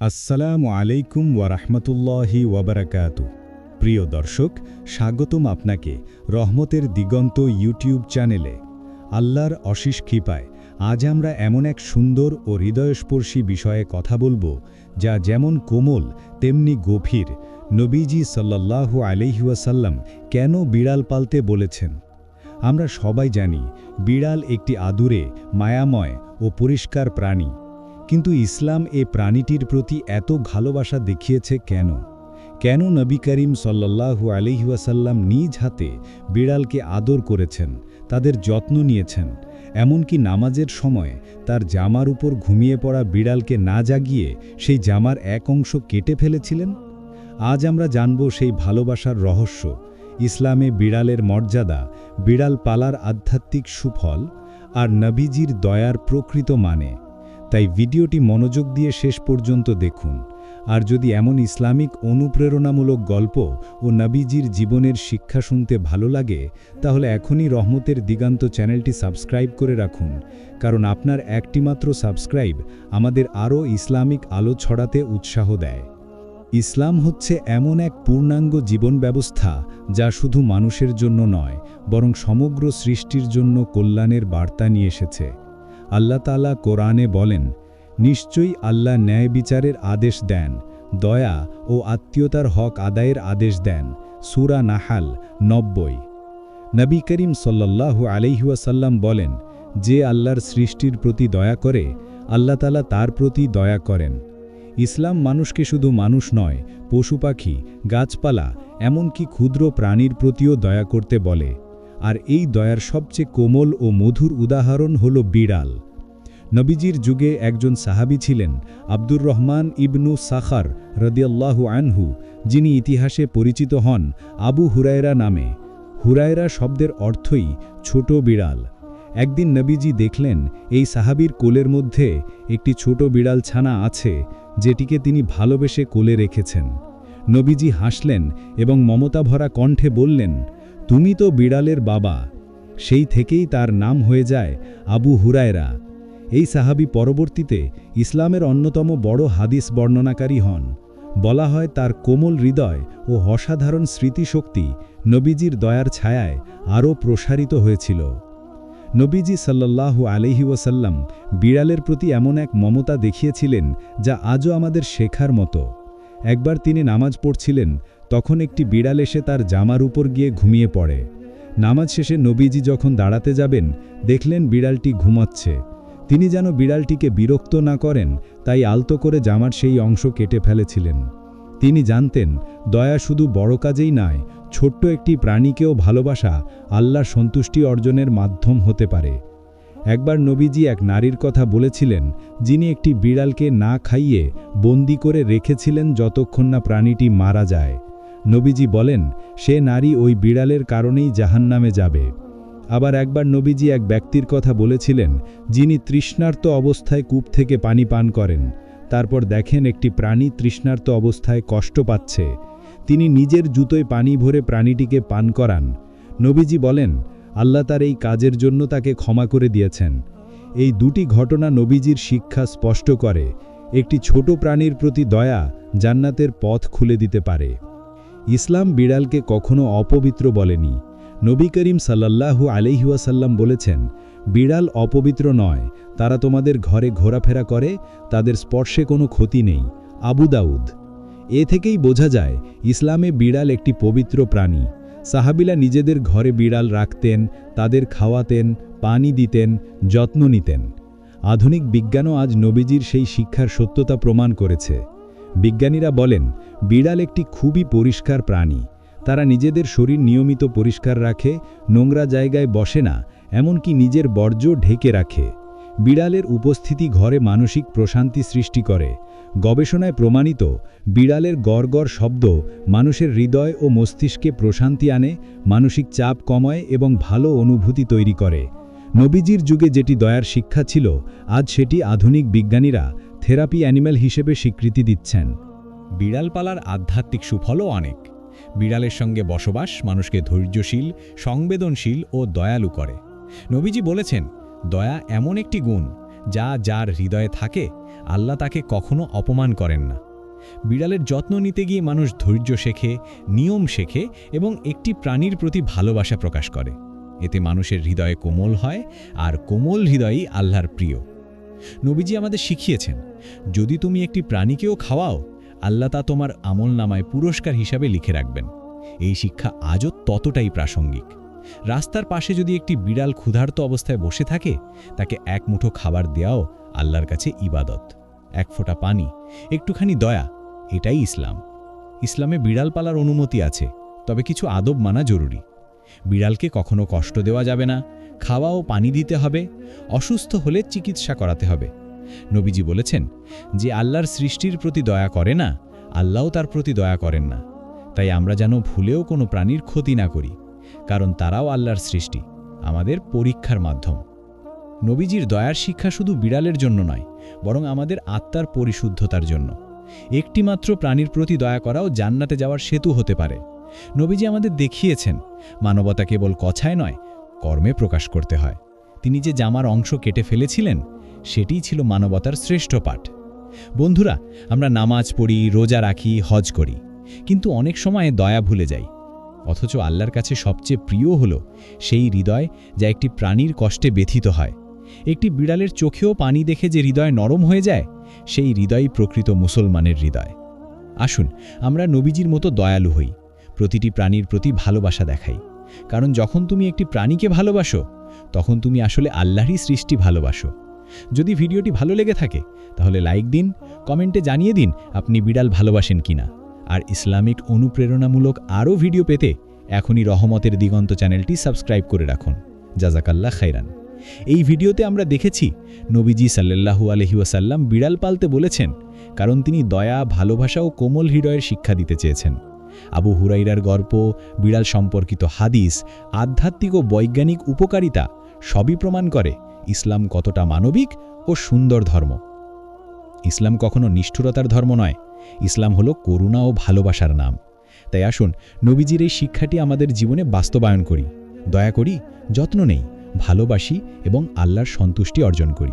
আসসালামু আলাইকুম ওয়ারাহমতুল্লাহি ওয়াবারাকাতু প্রিয় দর্শক, স্বাগতম আপনাকে রহমতের দিগন্ত ইউটিউব চ্যানেলে। আল্লাহর অশিস কৃপায়, আজ আমরা এমন এক সুন্দর ও হৃদয়স্পর্শী বিষয়ে কথা বলব, যা যেমন কোমল, তেমনি গভীর, নবীজি সাল্লাল্লাহু আলহিউসাল্লাম কেন বিড়াল পালতে বলেছেন? আমরা সবাই জানি, বিড়াল একটি আদুরে, মায়াময় ও পরিষ্কার প্রাণী। কিন্তু ইসলাম এ প্রাণীটির প্রতি এত ভালোবাসা দেখিয়েছে কেন? কেন নবী করিম সাল্লাল্লাহু আলহিউসাল্লাম নিজ হাতে বিড়ালকে আদর করেছেন, তাদের যত্ন নিয়েছেন, এমনকি নামাজের সময় তার জামার উপর ঘুমিয়ে পড়া বিড়ালকে না জাগিয়ে সেই জামার এক অংশ কেটে ফেলেছিলেন? আজ আমরা জানব সেই ভালোবাসার রহস্য, ইসলামে বিড়ালের মর্যাদা, বিড়াল পালার আধ্যাত্মিক সুফল, আর নবীজির দয়ার প্রকৃত মানে। তাই ভিডিওটি মনোযোগ দিয়ে শেষ পর্যন্ত দেখুন। আর যদি এমন ইসলামিক অনুপ্রেরণামূলক গল্প ও নবীজির জীবনের শিক্ষা শুনতে ভালো লাগে, তাহলে এখনই রহমতের দিগান্ত চ্যানেলটি সাবস্ক্রাইব করে রাখুন। কারণ আপনার একটিমাত্র সাবস্ক্রাইব আমাদের আরও ইসলামিক আলো ছড়াতে উৎসাহ দেয়। ইসলাম হচ্ছে এমন এক পূর্ণাঙ্গ জীবন ব্যবস্থা যা শুধু মানুষের জন্য নয়, বরং সমগ্র সৃষ্টির জন্য কল্যাণের বার্তা নিয়ে এসেছে। আল্লাহ তালা কোরআনে বলেন, নিশ্চয়ই আল্লাহ ন্যায় বিচারের আদেশ দেন, দয়া ও আত্মীয়তার হক আদায়ের আদেশ দেন। সুরা নাহাল নব্বই। নবী করিম সাল্লাল্লাহু আলহিউসাল্লাম বলেন, যে আল্লাহর সৃষ্টির প্রতি দয়া করে, আল্লাহ তালা তার প্রতি দয়া করেন। ইসলাম মানুষকে শুধু মানুষ নয়, পশু পাখি, গাছপালা, এমনকি ক্ষুদ্র প্রাণীর প্রতিও দয়া করতে বলে। আর এই দয়ার সবচেয়ে কোমল ও মধুর উদাহরণ হল বিড়াল। নবীজির যুগে একজন সাহাবি ছিলেন আব্দুর রহমান ইবনু সাখার রদিয়াল্লাহু আনহু, যিনি ইতিহাসে পরিচিত হন আবু হুরায়রা নামে। হুরায়রা শব্দের অর্থই ছোট বিড়াল। একদিন নবীজি দেখলেন, এই সাহাবির কোলের মধ্যে একটি ছোট বিড়াল ছানা আছে, যেটিকে তিনি ভালোবেসে কোলে রেখেছেন। নবীজি হাসলেন এবং মমতাভরা কণ্ঠে বললেন তুমি তো বিড়ালের বাবা, সেই থেকেই তার নাম হয়ে যায় আবু হুরায়রা। এই সাহাবি পরবর্তীতে ইসলামের অন্যতম বড় হাদিস বর্ণনাকারী হন। বলা হয় তার কোমল হৃদয় ও অসাধারণ স্মৃতিশক্তি নবীজির দয়ার ছায়ায় আরও প্রসারিত হয়েছিল। নবীজি সাল্লাল্লাহু আলহি ওয়াসাল্লাম বিড়ালের প্রতি এমন এক মমতা দেখিয়েছিলেন যা আজও আমাদের শেখার মতো। একবার তিনি নামাজ পড়ছিলেন তখন একটি বিড়াল এসে তার জামার উপর গিয়ে ঘুমিয়ে পড়ে। নামাজ শেষে নবীজি যখন দাঁড়াতে যাবেন, দেখলেন বিড়ালটি ঘুমাচ্ছে। তিনি যেন বিড়ালটিকে বিরক্ত না করেন, তাই আলতো করে জামার সেই অংশ কেটে ফেলেছিলেন। তিনি জানতেন, দয়া শুধু বড় কাজেই নয়, ছোট্ট একটি প্রাণীকেও ভালোবাসা আল্লাহর সন্তুষ্টি অর্জনের মাধ্যম হতে পারে। একবার নবীজি এক নারীর কথা বলেছিলেন, যিনি একটি বিড়ালকে না খাইয়ে বন্দি করে রেখেছিলেন যতক্ষণ না প্রাণীটি মারা যায়। নবীজি বলেন, সে নারী ওই বিড়ালের কারণেই জাহান্নামে যাবে। আবার একবার নবীজি এক ব্যক্তির কথা বলেছিলেন, যিনি তৃষ্ণার্ত অবস্থায় কূপ থেকে পানি পান করেন। তারপর দেখেন একটি প্রাণী তৃষ্ণার্ত অবস্থায় কষ্ট পাচ্ছে। তিনি নিজের জুতোয় পানি ভরে প্রাণীটিকে পান করান। নবীজি বলেন, আল্লাহ তার এই কাজের জন্য তাকে ক্ষমা করে দিয়েছেন। এই দুটি ঘটনা নবীজির শিক্ষা স্পষ্ট করে। একটি ছোট প্রাণীর প্রতি দয়া জান্নাতের পথ খুলে দিতে পারে। ইসলাম বিড়ালকে কখনো অপবিত্র বলেনি। নবী করিম সাল্লাল্লাহু আলহিউসাল্লাম বলেছেন, বিড়াল অপবিত্র নয়, তারা তোমাদের ঘরে ঘোরাফেরা করে, তাদের স্পর্শে কোনো ক্ষতি নেই। আবু দাউদ। এ থেকেই বোঝা যায়, ইসলামে বিড়াল একটি পবিত্র প্রাণী। সাহাবিলা নিজেদের ঘরে বিড়াল রাখতেন, তাদের খাওয়াতেন, পানি দিতেন, যত্ন নিতেন। আধুনিক বিজ্ঞানও আজ নবীজির সেই শিক্ষার সত্যতা প্রমাণ করেছে। বিজ্ঞানীরা বলেন, বিড়াল একটি খুবই পরিষ্কার প্রাণী। তারা নিজেদের শরীর নিয়মিত পরিষ্কার রাখে, নোংরা জায়গায় বসে না, এমনকি নিজের বর্জ্য ঢেকে রাখে। বিড়ালের উপস্থিতি ঘরে মানসিক প্রশান্তি সৃষ্টি করে। গবেষণায় প্রমাণিত, বিড়ালের গড়গড় শব্দ মানুষের হৃদয় ও মস্তিষ্কে প্রশান্তি আনে, মানসিক চাপ কমায় এবং ভালো অনুভূতি তৈরি করে। নবীজির যুগে যেটি দয়ার শিক্ষা ছিল, আজ সেটি আধুনিক বিজ্ঞানীরা থেরাপি অ্যানিম্যাল হিসেবে স্বীকৃতি দিচ্ছেন। বিড়াল পালার আধ্যাত্মিক সুফলও অনেক। বিড়ালের সঙ্গে বসবাস মানুষকে ধৈর্যশীল, সংবেদনশীল ও দয়ালু করে। নবীজি বলেছেন, দয়া এমন একটি গুণ যা যার হৃদয়ে থাকে, আল্লাহ তাকে কখনো অপমান করেন না। বিড়ালের যত্ন নিতে গিয়ে মানুষ ধৈর্য শেখে, নিয়ম শেখে এবং একটি প্রাণীর প্রতি ভালোবাসা প্রকাশ করে। এতে মানুষের হৃদয়ে কোমল হয় আর কোমল হৃদয়ই আল্লাহর প্রিয়। নবীজি আমাদের শিখিয়েছেন, যদি তুমি একটি প্রাণীকেও খাওয়াও, আল্লাহ তা তোমার আমল নামায় পুরস্কার হিসাবে লিখে রাখবেন। এই শিক্ষা আজও ততটাই প্রাসঙ্গিক। রাস্তার পাশে যদি একটি বিড়াল ক্ষুধার্ত অবস্থায় বসে থাকে, তাকে এক মুঠো খাবার দেওয়াও আল্লাহর কাছে ইবাদত। এক ফোঁটা পানি, একটুখানি দয়া, এটাই ইসলাম। ইসলামে বিড়াল পালার অনুমতি আছে, তবে কিছু আদব মানা জরুরি। বিড়ালকে কখনো কষ্ট দেওয়া যাবে না খাওয়া ও পানি দিতে হবে, অসুস্থ হলে চিকিৎসা করাতে হবে। নবীজি বলেছেন, যে আল্লাহর সৃষ্টির প্রতি দয়া করে না, আল্লাহও তার প্রতি দয়া করেন না। তাই আমরা যেন ভুলেও কোনো প্রাণীর ক্ষতি না করি, কারণ তারাও আল্লাহর সৃষ্টি, আমাদের পরীক্ষার মাধ্যম। নবীজির দয়ার শিক্ষা শুধু বিড়ালের জন্য নয়, বরং আমাদের আত্মার পরিশুদ্ধতার জন্য। একটিমাত্র প্রাণীর প্রতি দয়া করাও জান্নাতে যাওয়ার সেতু হতে পারে। নবীজি আমাদের দেখিয়েছেন, মানবতা কেবল কথায় নয় কর্মে প্রকাশ করতে হয়। তিনি যে জামার অংশ কেটে ফেলেছিলেন, সেটিই ছিল মানবতার শ্রেষ্ঠ পাঠ। বন্ধুরা, আমরা নামাজ পড়ি, রোজা রাখি, হজ করি, কিন্তু অনেক সময় দয়া ভুলে যাই। অথচ আল্লাহর কাছে সবচেয়ে প্রিয় হল সেই হৃদয় যা একটি প্রাণীর কষ্টে ব্যথিত হয়। একটি বিড়ালের চোখেও পানি দেখে যে হৃদয় নরম হয়ে যায়, সেই হৃদয়ই প্রকৃত মুসলমানের হৃদয়। আসুন, আমরা নবীজির মতো দয়ালু হই, প্রতিটি প্রাণীর প্রতি ভালোবাসা দেখাই। কারণ যখন তুমি একটি প্রাণীকে ভালোবাসো, তখন তুমি আসলে আল্লাহরই সৃষ্টি ভালোবাসো। যদি ভিডিওটি ভালো লেগে থাকে, তাহলে লাইক দিন, কমেন্টে জানিয়ে দিন আপনি বিড়াল ভালোবাসেন কিনা। আর ইসলামিক অনুপ্রেরণামূলক আরও ভিডিও পেতে এখনই রহমতের দিগন্ত চ্যানেলটি সাবস্ক্রাইব করে রাখুন। জাজাকাল্লাহ খাইরান। এই ভিডিওতে আমরা দেখেছি, নবীজি সাল্লাল্লাহু আলহি ওয়াসাল্লাম বিড়াল পালতে বলেছেন, কারণ তিনি দয়া, ভালোবাসা ও কোমল হৃদয়ের শিক্ষা দিতে চেয়েছেন। আবু হুরাইরার গল্প, বিড়াল সম্পর্কিত হাদিস, আধ্যাত্মিক ও বৈজ্ঞানিক উপকারিতা সবই প্রমাণ করে ইসলাম কতটা মানবিক ও সুন্দর ধর্ম। ইসলাম কখনো নিষ্ঠুরতার ধর্ম নয়, ইসলাম হলো করুণা ও ভালোবাসার নাম। তাই আসুন, নবীজির এই শিক্ষাটি আমাদের জীবনে বাস্তবায়ন করি। দয়া করি, যত্ন নেই, ভালোবাসি এবং আল্লাহর সন্তুষ্টি অর্জন করি।